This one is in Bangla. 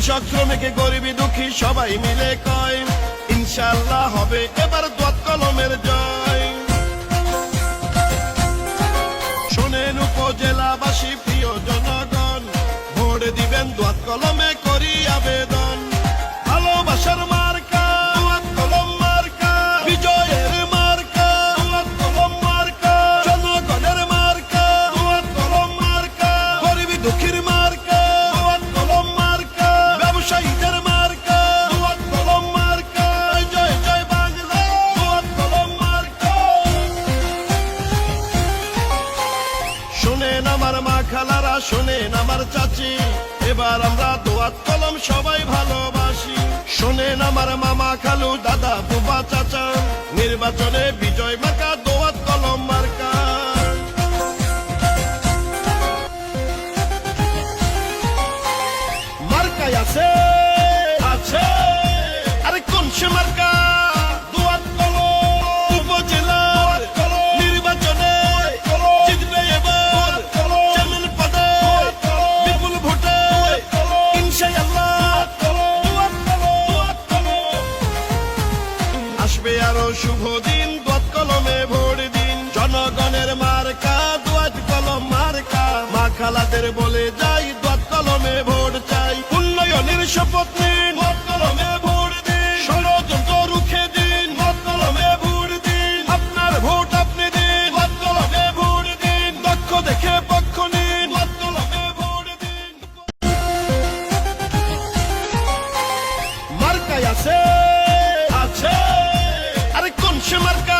কৃষক শ্রমিক গরিবী দুঃখী সবাই মিলে কয় ইনশাল্লাহ হবে এবার শোনেন আমার মা খালারা, শোনেন আমার চাচি। এবার আমরা দোয়াত কলম সবাই ভালোবাসি। শোনেন আমার মামা খালু, দাদা বুবা চাচা। নির্বাচনে আসবে আরও শুভ দিন দোয়াত কলমে ভোট দিন। জনগণের মার্কা দোয়াত কলম মার্কা। মা খালাদের বলে যাই দোয়াত কলমে ভোট চাই। উন্নয়নের শপথ নিন দোয়াত কলমে ভোট দিন। ষড়যন্ত্র রুখে দিন দোয়াত কলমে ভোট দিন। আপনার ভোট আপনি দিন দোয়াত কলমে ভোট দিন। দক্ষ দেখে পক্ষ নিন দোয়াত কলমে ভোট দিন। মার্কায় আছে Шамарка!